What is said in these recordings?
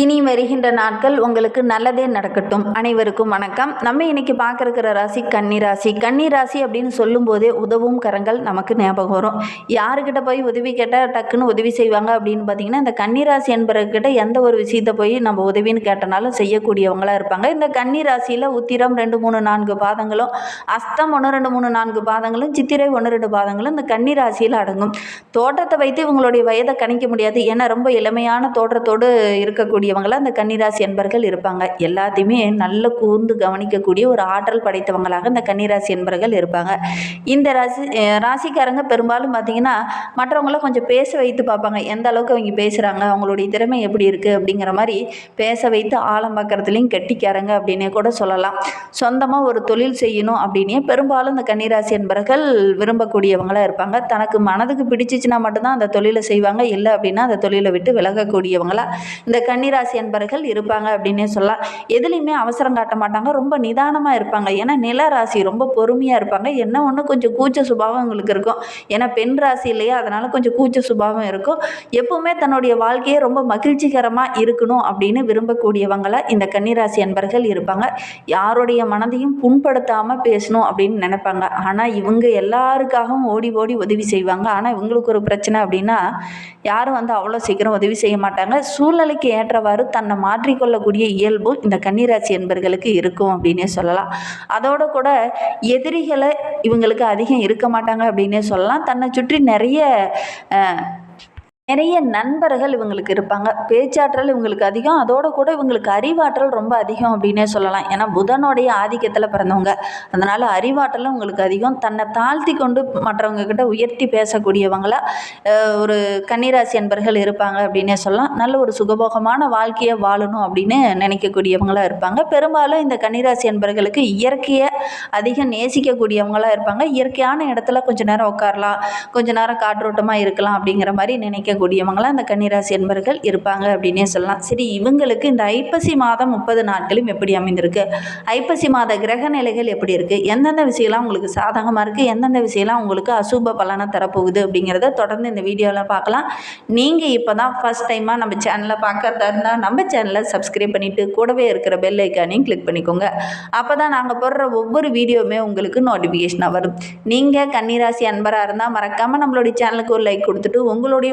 இனி வருகின்ற நாட்கள் உங்களுக்கு நல்லதே நடக்கட்டும். அனைவருக்கும் வணக்கம். நம்ம இன்னைக்கு பார்க்கிருக்கிற ராசி கன்னி ராசி. கன்னி ராசி அப்படின்னு சொல்லும்போதே உதவும் கரங்கள் நமக்கு ஞாபகம் வரும். யாருக்கிட்ட போய் உதவி கேட்டால் டக்குன்னு உதவி செய்வாங்க அப்படின்னு பார்த்தீங்கன்னா இந்த கன்னி ராசி என்பவர்கிட்ட எந்த ஒரு விஷயத்தை போய் நம்ம உதவின்னு கேட்டனாலும் செய்யக்கூடியவங்களா இருப்பாங்க. இந்த கன்னி ராசியில் உத்திரம் ரெண்டு மூணு நான்கு பாதங்களும் அஸ்தம் ஒன்று ரெண்டு மூணு நான்கு பாதங்களும் சித்திரை ஒன்று ரெண்டு பாதங்களும் இந்த கன்னி ராசியில் அடங்கும். தோற்றத்தை வைத்து இவங்களுடைய வயதை கணிக்க முடியாது. ஏன்னா ரொம்ப இளமையான தோற்றத்தோடு இருக்கக்கூடிய இவங்களாம் அந்த கன்னிராசி என்பர்கள் இருப்பாங்க. எல்லாத்தையுமே நல்ல கூர்ந்து கவனிக்கக்கூடிய ஒரு ஆற்றல் படைத்தவங்களாக இந்த கன்னிராசி என்பர்கள் இருப்பாங்க. இந்த ராசி ராசிக்காரங்க பெரும்பாலும் பார்த்தீங்கன்னா மற்றவங்கள கொஞ்சம் பேச வைத்து பார்ப்பாங்க. எந்த அளவுக்கு அவங்க பேசுகிறாங்க அவங்களுடைய திறமை எப்படி இருக்குது அப்படிங்கிற மாதிரி பேச வைத்து ஆழம் பார்க்குறதுலையும் கெட்டிக்காரங்க அப்படின்னே கூட சொல்லலாம். சொந்தமாக ஒரு தொழில் செய்யணும் அப்படின்னே பெரும்பாலும் இந்த கன்னிராசி என்பர்கள் விரும்பக்கூடியவங்களாக இருப்பாங்க. தனக்கு மனதுக்கு பிடிச்சிச்சுன்னா மட்டும்தான் அந்த தொழிலை செய்வாங்க. இல்லை அப்படின்னா அந்த தொழிலை விட்டு விலகக்கூடியவங்களா. இந்த கன்னிராசி என்பர்கள் இருப்பாங்க அப்படின்னே சொல்லலாம். எதுலேயுமே அவசரம் காட்ட மாட்டாங்க. ரொம்ப நிதானமாக இருப்பாங்க. ஏன்னா நில ராசி ரொம்ப பொறுமையாக இருப்பாங்க. என்ன ஒன்று கொஞ்சம் கூச்ச சுபாவம் உங்களுக்கு இருக்கும். ஏன்னா பெண் ராசி இல்லையா? அதனால் கொஞ்சம் கூச்ச சுபாவம் இருக்கும். எப்பவுமே தன்னுடைய வாழ்க்கையை ரொம்ப மகிழ்ச்சிகரமாக இருக்கணும் அப்படின்னு விரும்பக்கூடியவங்களை இந்த கன்னிராசி என்பர்கள் இருப்பாங்க. யாருடைய மனதையும் புண்படுத்தாமல் பேசணும் அப்படின்னு நினைப்பாங்க. ஆனால் இவங்க எல்லாருக்காகவும் ஓடி ஓடி உதவி செய்வாங்க. ஆனால் இவங்களுக்கு ஒரு பிரச்சனை அப்படின்னா யாரும் வந்து அவ்வளோ சீக்கிரம் உதவி செய்ய மாட்டாங்க. சூழ்நிலைக்கு ஏற்ற ஏற்றவாறு தன்னை மாற்றிக்கொள்ளக்கூடிய இயல்பும் இந்த கன்னிராசி என்பர்களுக்கு இருக்கும் அப்படின்னே சொல்லலாம். அதோட கூட எதிரிகளை இவங்களுக்கு அதிகம் இருக்க மாட்டாங்க அப்படின்னே சொல்லலாம். தன்னை சுற்றி நிறைய நிறைய நண்பர்கள் இவங்களுக்கு இருப்பாங்க. பேச்சாற்றல் இவங்களுக்கு அதிகம். அதோட கூட இவங்களுக்கு அறிவாற்றல் ரொம்ப அதிகம் அப்படின்னே சொல்லலாம். ஏன்னா புதனுடைய ஆதிக்கத்தில் பிறந்தவங்க. அதனால் அறிவாற்றலும் உங்களுக்கு அதிகம். தன்னை தாழ்த்தி கொண்டு மற்றவங்க கிட்ட உயர்த்தி பேசக்கூடியவங்களா ஒரு கன்னிராசி என்பர்கள் இருப்பாங்க அப்படின்னே சொல்லலாம். நல்ல ஒரு சுகபோகமான வாழ்க்கையை வாழணும் அப்படின்னு நினைக்கக்கூடியவங்களாக இருப்பாங்க. பெரும்பாலும் இந்த கன்னிராசி என்பர்களுக்கு இயற்கையை அதிகம் நேசிக்கக்கூடியவங்களாக இருப்பாங்க. இயற்கையான இடத்துல கொஞ்ச நேரம் உட்காரலாம். கொஞ்ச நேரம் காற்றோட்டமாக இருக்கலாம் அப்படிங்கிற மாதிரி நினைக்க நினைக்கக்கூடியவங்களாம் அந்த கன்னிராசி என்பர்கள் இருப்பாங்க அப்படின்னே சொல்லலாம். சரி இவங்களுக்கு இந்த ஐப்பசி மாதம் முப்பது நாட்களும் எப்படி அமைந்திருக்கு? ஐப்பசி மாத கிரக நிலைகள் எப்படி இருக்குது எந்தெந்த விஷயம்லாம் உங்களுக்கு சாதகமாக இருக்குது எந்தெந்த விஷயம்லாம் உங்களுக்கு அசுப பலனை தரப்போகுது அப்படிங்கிறத தொடர்ந்து இந்த வீடியோவில் பார்க்கலாம். நீங்கள் இப்போ தான் ஃபஸ்ட் டைமாக நம்ம சேனலை பார்க்கறதா இருந்தால் நம்ம சேனலை சப்ஸ்கிரைப் பண்ணிவிட்டு கூடவே இருக்கிற பெல் ஐக்கானையும் கிளிக் பண்ணிக்கோங்க. அப்போ தான் நாங்கள் போடுற ஒவ்வொரு வீடியோவுமே உங்களுக்கு நோட்டிஃபிகேஷனாக வரும். நீங்கள் கன்னிராசி அன்பராக இருந்தால் மறக்காமல் நம்மளுடைய சேனலுக்கு ஒரு லைக் கொடுத்துட்டு உங்களுடைய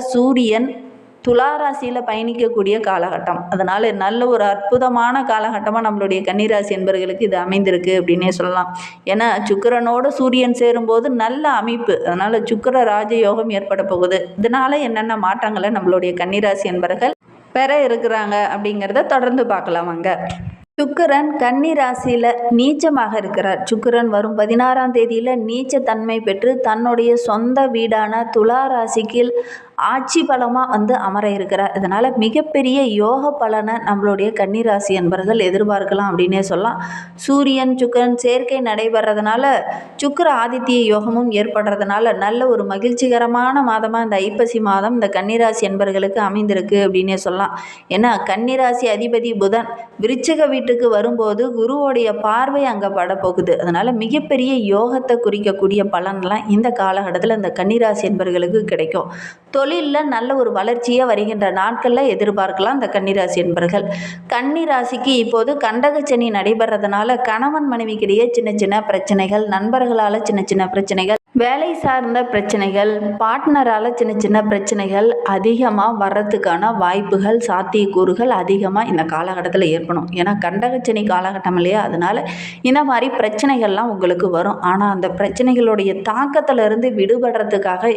சூரியன் துலா ராசியில் பயணிக்கக்கூடிய காலகட்டம். அதனால் நல்ல ஒரு அற்புதமான காலகட்டமாக நம்மளுடைய கன்னிராசி என்பவர்களுக்கு இது அமைந்திருக்கு அப்படின்னே சொல்லலாம். ஏன்னா சுக்கரனோட சூரியன் சேரும்போது நல்ல அமைப்பு. அதனால் சுக்கிர ராஜயோகம் ஏற்பட போகுது. இதனால் என்னென்ன மாற்றங்களை நம்மளுடைய கன்னிராசி என்பவர்கள் பெற இருக்கிறாங்க அப்படிங்கிறத தொடர்ந்து பார்க்கலாம் வாங்க. சுக்கிரன் கன்னி ராசியில் நீச்சமாக இருக்கிறார். சுக்கிரன் வரும் பதினாறாம் தேதியில் நீச்ச தன்மை பெற்று தன்னுடைய சொந்த வீடான துலா ராசிக்கு ஆட்சி பலமாக வந்து அமர இருக்கிறார் இதனால் மிகப்பெரிய யோக பலனை நம்மளுடைய கன்னிராசி என்பர்கள் எதிர்பார்க்கலாம் அப்படின்னே சொல்லலாம். சூரியன் சுக்கிரன் சேர்க்கை நடைபெறதுனால சுக்கர ஆதித்ய யோகமும் ஏற்படுறதுனால நல்ல ஒரு மகிழ்ச்சிகரமான மாதமாக இந்த ஐப்பசி மாதம் இந்த கன்னிராசி என்பர்களுக்கு அமைந்திருக்கு அப்படின்னே சொல்லலாம். ஏன்னா கன்னிராசி அதிபதி புதன் விருச்சக வீட்டுக்கு வரும்போது குருவோடைய பார்வை அங்கே படப்போகுது. அதனால் மிகப்பெரிய யோகத்தை குறிக்கக்கூடிய பலன்லாம் இந்த காலகட்டத்தில் இந்த கன்னிராசி என்பர்களுக்கு கிடைக்கும். தொழிலில் நல்ல ஒரு வளர்ச்சியாக வருகின்ற நாட்களில் எதிர்பார்க்கலாம் இந்த கன்னிராசி என்பர்கள். கன்னிராசிக்கு இப்போது கண்டகச்சனி நடைபெறதுனால கணவன் மனைவிக்கிடையே சின்ன சின்ன பிரச்சனைகள் நண்பர்களால் சின்ன சின்ன பிரச்சனைகள் வேலை சார்ந்த பிரச்சனைகள் பார்ட்னரால் சின்ன சின்ன பிரச்சனைகள் அதிகமாக வர்றதுக்கான வாய்ப்புகள் சாத்தியக்கூறுகள் அதிகமாக இந்த காலகட்டத்தில் ஏற்படும். ஏன்னா கண்டகச்சனி காலகட்டம் இல்லையா? அதனால் இந்த மாதிரி பிரச்சனைகள்லாம் உங்களுக்கு வரும். ஆனால் அந்த பிரச்சனைகளுடைய தாக்கத்திலிருந்து விடுபடுறதுக்காக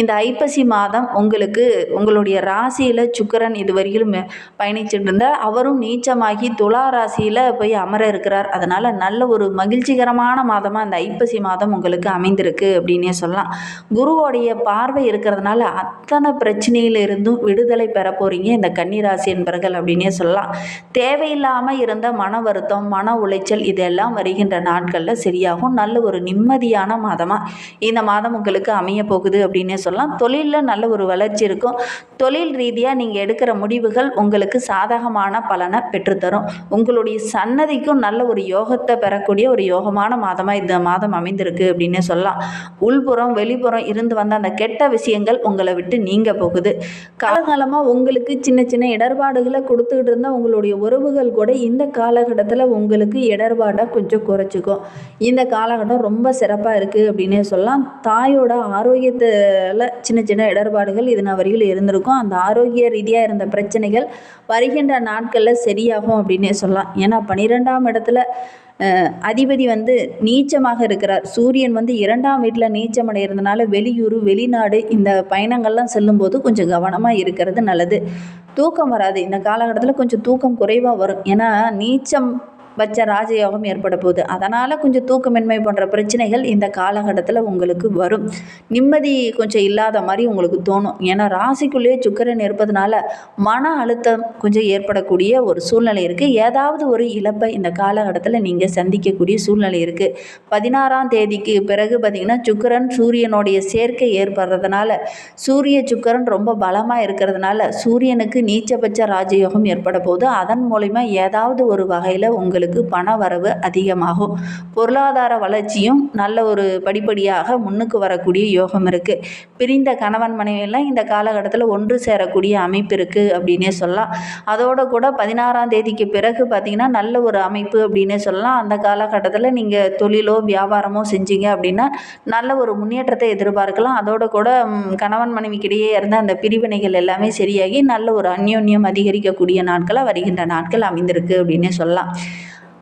இந்த ஐப்பசி மாதம் மாதம் உங்களுக்கு உங்களுடைய ராசியில் சுக்கிரன் இது வரையிலும் பயணிச்சுட்டு அவரும் நீச்சமாகி துலா ராசியில் போய் அமர இருக்கிறார். அதனால் நல்ல ஒரு மகிழ்ச்சிகரமான மாதமாக இந்த ஐப்பசி மாதம் உங்களுக்கு அமைந்திருக்கு அப்படின்னே சொல்லலாம். குருவோடைய பார்வை இருக்கிறதுனால அத்தனை பிரச்சனையிலிருந்தும் விடுதலை பெற போகிறீங்க இந்த கன்னிராசி என்பர்கள் அப்படின்னே சொல்லலாம். தேவையில்லாமல் இருந்த மன வருத்தம் மன உளைச்சல் இதெல்லாம் வருகின்ற நாட்களில் சரியாகும். நல்ல ஒரு நிம்மதியான மாதமாக இந்த மாதம் உங்களுக்கு அமைய போகுது அப்படின்னே சொல்லலாம். தொழிலில் நல்ல ஒரு வளர்ச்சி இருக்கும். தொழில் ரீதியாக நீங்கள் எடுக்கிற முடிவுகள் உங்களுக்கு சாதகமான பலனை பெற்றுத்தரும். உங்களுடைய சன்னதிக்கும் நல்ல ஒரு யோகத்தை பெறக்கூடிய ஒரு யோகமான மாதமாக இந்த மாதம் அமைந்திருக்கு அப்படின்னே சொல்லலாம். உள்புறம் வெளிப்புறம் இருந்து வந்த அந்த கெட்ட விஷயங்கள் உங்களை விட்டு நீங்க போகுது. காலகாலமாக உங்களுக்கு சின்ன சின்ன இடர்பாடுகளை கொடுத்துக்கிட்டு இருந்தால் உங்களுடைய உறவுகள் கூட இந்த காலகட்டத்தில் உங்களுக்கு இடர்பாடை கொஞ்சம் குறைச்சிக்கும். இந்த காலகட்டம் ரொம்ப சிறப்பாக இருக்குது அப்படின்னே சொல்லலாம். தாயோட ஆரோக்கியத்தில் சின்ன சின்ன இடர்பாடு குறைபாடுகள் நான் வரையில் இருந்திருக்கும். அந்த ஆரோக்கிய ரீதியாக இருந்த பிரச்சனைகள் வருகின்ற நாட்களில் சரியாகும் அப்படின்னே சொல்லலாம். ஏன்னா பன்னிரெண்டாம் இடத்துல அதிபதி வந்து நீச்சமாக இருக்கிறார். சூரியன் வந்து இரண்டாம் வீட்டில் நீச்சம் அடைகிறதுனால வெளியூர் வெளிநாடு இந்த பயணங்கள்லாம் செல்லும்போது கொஞ்சம் கவனமாக இருக்கிறது நல்லது. தூக்கம் வராது. இந்த காலகட்டத்தில் கொஞ்சம் தூக்கம் குறைவாக வரும். ஏன்னா நீச்சம் வச்ச ராஜயோகம் ஏற்பட போகுது. அதனால் கொஞ்சம் தூக்கமின்மை போன்ற பிரச்சனைகள் இந்த காலகட்டத்தில் உங்களுக்கு வரும். நிம்மதி கொஞ்சம் இல்லாத மாதிரி உங்களுக்கு தோணும். ஏன்னா ராசிக்குள்ளேயே சுக்கிரன் இருப்பதனால மன அழுத்தம் கொஞ்சம் ஏற்படக்கூடிய ஒரு சூழ்நிலை இருக்குது ஏதாவது ஒரு இழப்பை இந்த காலகட்டத்தில் நீங்கள் சந்திக்கக்கூடிய சூழ்நிலை இருக்குது பதினாறாம் தேதிக்கு பிறகு பார்த்திங்கன்னா சுக்கிரன் சூரியனுடைய சேர்க்கை ஏற்படுறதுனால சூரிய சுக்கிரன் ரொம்ப பலமாக இருக்கிறதுனால சூரியனுக்கு நீச்சபட்ச ராஜயோகம் ஏற்பட போகுது. அதன் மூலிமா ஏதாவது ஒரு வகையில் உங்களுக்கு பண வரவு அதிகமாகும். பொருளாதார வளர்ச்சியும் நல்ல ஒரு படிப்படியாக முன்னுக்கு வரக்கூடிய யோகம் இருக்குது பிரிந்த கணவன் மனைவியெல்லாம் இந்த காலகட்டத்தில் ஒன்று சேரக்கூடிய அமைப்பு இருக்குது அப்படின்னே சொல்லலாம். அதோட கூட பதினாறாம் தேதிக்கு பிறகு பார்த்திங்கன்னா நல்ல ஒரு அமைப்பு அப்படின்னே சொல்லலாம். அந்த காலகட்டத்தில் நீங்கள் தொழிலோ வியாபாரமோ செஞ்சீங்க அப்படின்னா நல்ல ஒரு முன்னேற்றத்தை எதிர்பார்க்கலாம். அதோட கூட கணவன் மனைவிக்கிடையே இருந்த அந்த பிரிவினைகள் எல்லாமே சரியாகி நல்ல ஒரு அந்யோன்யம் அதிகரிக்கக்கூடிய நாட்களாக வருகின்ற நாட்கள் அமைந்திருக்கு அப்படின்னே சொல்லலாம்.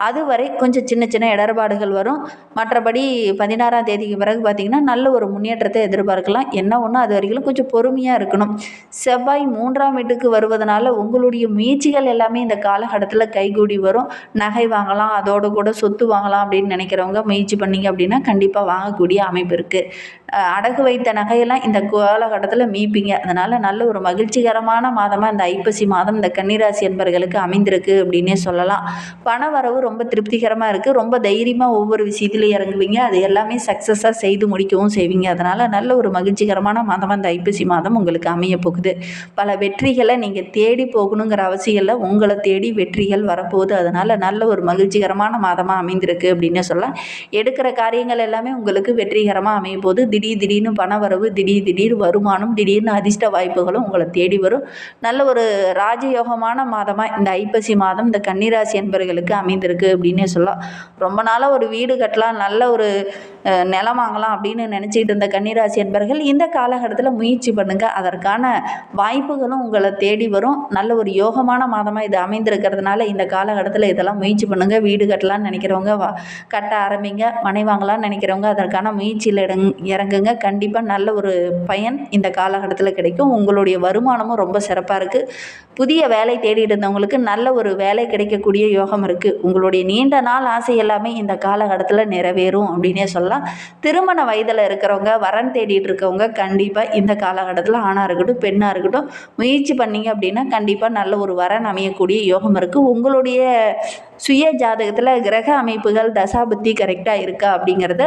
அதுவரை கொஞ்சம் சின்ன சின்ன இடர்பாடுகள் வரும். மற்றபடி பதினாறாம் தேதிக்கு பிறகு பார்த்திங்கன்னா நல்ல ஒரு முன்னேற்றத்தை எதிர்பார்க்கலாம். என்ன ஒன்று அது வரைக்கும் கொஞ்சம் பொறுமையாக இருக்கணும். செவ்வாய் மூன்றாம் வீட்டுக்கு வருவதனால உங்களுடைய முயற்சிகள் எல்லாமே இந்த காலகட்டத்தில் கைகூடி வரும். நகை வாங்கலாம் அதோடு கூட சொத்து வாங்கலாம் அப்படின்னு நினைக்கிறவங்க முயற்சி பண்ணீங்க அப்படின்னா கண்டிப்பாக வாங்கக்கூடிய அமைப்பு இருக்குது அடகு வைத்த நகையெல்லாம் இந்த காலகட்டத்தில் மீப்பீங்க அதனால் நல்ல ஒரு மகிழ்ச்சிகரமான மாதமாக இந்த ஐப்பசி மாதம் இந்த கன்னிராசி என்பர்களுக்கு அமைந்திருக்கு அப்படின்னே சொல்லலாம். பண வரவு ரொம்ப திருப்திகரமாக இருக்குது ரொம்ப தைரியமாக ஒவ்வொரு விஷயத்துலையும் இறங்குவீங்க. அது எல்லாமே சக்ஸஸாக செய்து முடிக்கவும் செய்வீங்க. அதனால் நல்ல ஒரு மகிழ்ச்சிகரமான மாதமாக இந்த ஐப்பசி மாதம் உங்களுக்கு அமைய போகுது. பல வெற்றிகளை நீங்கள் தேடி போகணுங்கிற அவசியம் இல்லை. உங்களை தேடி வெற்றிகள் வரப்போகுது. அதனால் நல்ல ஒரு மகிழ்ச்சிகரமான மாதமாக அமைந்திருக்கு அப்படின்னு சொல்லலாம். எடுக்கிற காரியங்கள் எல்லாமே உங்களுக்கு வெற்றிகரமாக அமைய போகுது. திடீர் திடீர்னு பண வரவு திடீர் திடீர் வருமானம் திடீர்னு அதிர்ஷ்ட வாய்ப்புகளும் உங்களை தேடி வரும். நல்ல ஒரு ராஜயோகமான மாதமாக இந்த ஐப்பசி மாதம் இந்த கன்னிராசி என்பவர்களுக்கு அமைந்திருக்கு அப்படின்னே சொல்லலாம். ரொம்ப நாளாக ஒரு வீடு கட்டலாம் நல்ல ஒரு நிலம் வாங்கலாம் அப்படின்னு நினச்சிக்கிட்டு இருந்த கன்னிராசி என்பவர்கள் இந்த காலகட்டத்தில் முயற்சி பண்ணுங்கள் அதற்கான வாய்ப்புகளும் உங்களை தேடி வரும். நல்ல ஒரு யோகமான மாதமாக இது அமைந்திருக்கிறதுனால இந்த காலகட்டத்தில் இதெல்லாம் முயற்சி பண்ணுங்கள் வீடு கட்டலாம்னு நினைக்கிறவங்க கட்ட ஆரம்பிங்க. மனை வாங்கலாம்னு நினைக்கிறவங்க அதற்கான முயற்சியில் இடங் இறங்குங்க கண்டிப்பாக நல்ல ஒரு பயன் இந்த காலகட்டத்தில் கிடைக்கும். உங்களுடைய வருமானமும் ரொம்ப சிறப்பாக இருக்குது புதிய வேலை தேடிட்டு இருந்தவங்களுக்கு நல்ல ஒரு வேலை கிடைக்கக்கூடிய யோகம் இருக்குது உங்களுடைய நீண்ட நாள் ஆசை எல்லாமே இந்த காலகட்டத்தில் நிறைவேறும் அப்படின்னே சொல்லலாம். திருமண வயதில் இருக்கிறவங்க வரன் தேடிட்டு இருக்கவங்க கண்டிப்பாக இந்த காலகட்டத்தில் ஆணாக இருக்கட்டும் பெண்ணாக இருக்கட்டும் முயற்சி பண்ணீங்க அப்படின்னா கண்டிப்பாக நல்ல ஒரு வரன் அமையக்கூடிய யோகம் இருக்குது உங்களுடைய சுய ஜாதகத்தில் கிரக அமைப்புகள் தசாபுத்தி கரெக்டாக இருக்கா அப்படிங்கிறத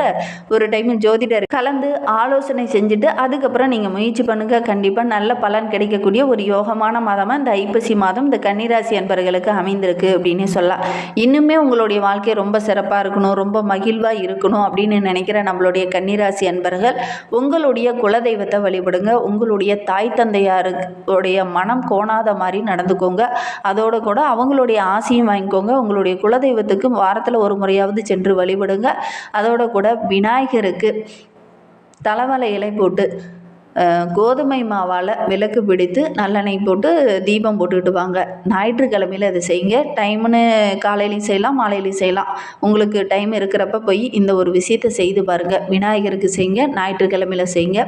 ஒரு டைம் ஜோதிடர் கலந்து ஆலோசனை செஞ்சுட்டு அதுக்கப்புறம் நீங்கள் முயற்சி பண்ணுங்கள் கண்டிப்பாக நல்ல பலன் கிடைக்கக்கூடிய ஒரு யோகமான மாதமாக இந்த ஐப்பசி மாதம் இந்த கன்னிராசி அன்பர்களுக்கு அமைந்திருக்கு அப்படின்னு சொல்லலாம் இன்னுமே உங்களுடைய வாழ்க்கை ரொம்ப சிறப்பாக இருக்கணும் ரொம்ப மகிழ்வாக இருக்கணும் அப்படின்னு நினைக்கிற நம்மளுடைய கன்னிராசி அன்பர்கள் உங்களுடைய குலதெய்வத்தை வழிபடுங்க. உங்களுடைய தாய் தந்தையாருடைய மனம் கோணாத மாதிரி நடந்துக்கோங்க. அதோடு கூட அவங்களுடைய ஆசையும் வாங்கிக்கோங்க. உங்களுடைய குலதெய்வத்துக்கு வாரத்தில் ஒரு முறையாவது சென்று வழிபடுங்க. அதோட கூட விநாயகருக்கு தலைவலை இலை போட்டு கோதுமை மாவால் விளக்கு பிடித்து நல்லெண்ணெய் போட்டு தீபம் போட்டுக்கிட்டு வாங்க ஞாயிற்றுக்கிழமையில் அதை செய்யுங்க. டைம்னு காலையிலையும் செய்யலாம் மாலையிலையும் செய்யலாம். உங்களுக்கு டைம் இருக்கிறப்ப போய் இந்த ஒரு விஷயத்தை செய்து பாருங்கள் விநாயகருக்கு செய்யுங்க ஞாயிற்றுக்கிழமையில் செய்யுங்க.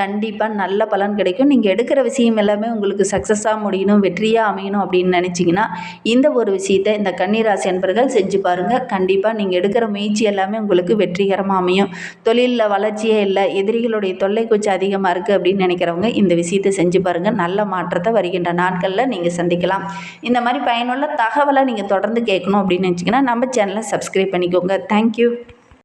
கண்டிப்பாக நல்ல பலன் கிடைக்கும். நீங்கள் எடுக்கிற விஷயம் எல்லாமே உங்களுக்கு சக்ஸஸாக முடியணும் வெற்றியாக அமையணும் அப்படின்னு நினச்சிங்கன்னா இந்த ஒரு விஷயத்தை இந்த கன்னிராசி அன்பர்கள் செஞ்சு பாருங்கள் கண்டிப்பாக நீங்கள் எடுக்கிற முயற்சி எல்லாமே உங்களுக்கு வெற்றிகரமாக அமையும். தொழிலில் வளர்ச்சியே இல்லை எதிரிகளுடைய தொல்லை கொஞ்சம் அதிகமாக இருக்குது அப்படின்னு நினைக்கிறவங்க இந்த விஷயத்தை செஞ்சு பாருங்கள் நல்ல மாற்றத்தை வருகின்ற நாட்களில் நீங்கள் சந்திக்கலாம். இந்த மாதிரி பயனுள்ள தகவலை நீங்கள் தொடர்ந்து கேட்கணும் அப்படின்னு நினச்சிங்கன்னா நம்ம சேனலை சப்ஸ்கிரைப் பண்ணிக்கோங்க. தேங்க்யூ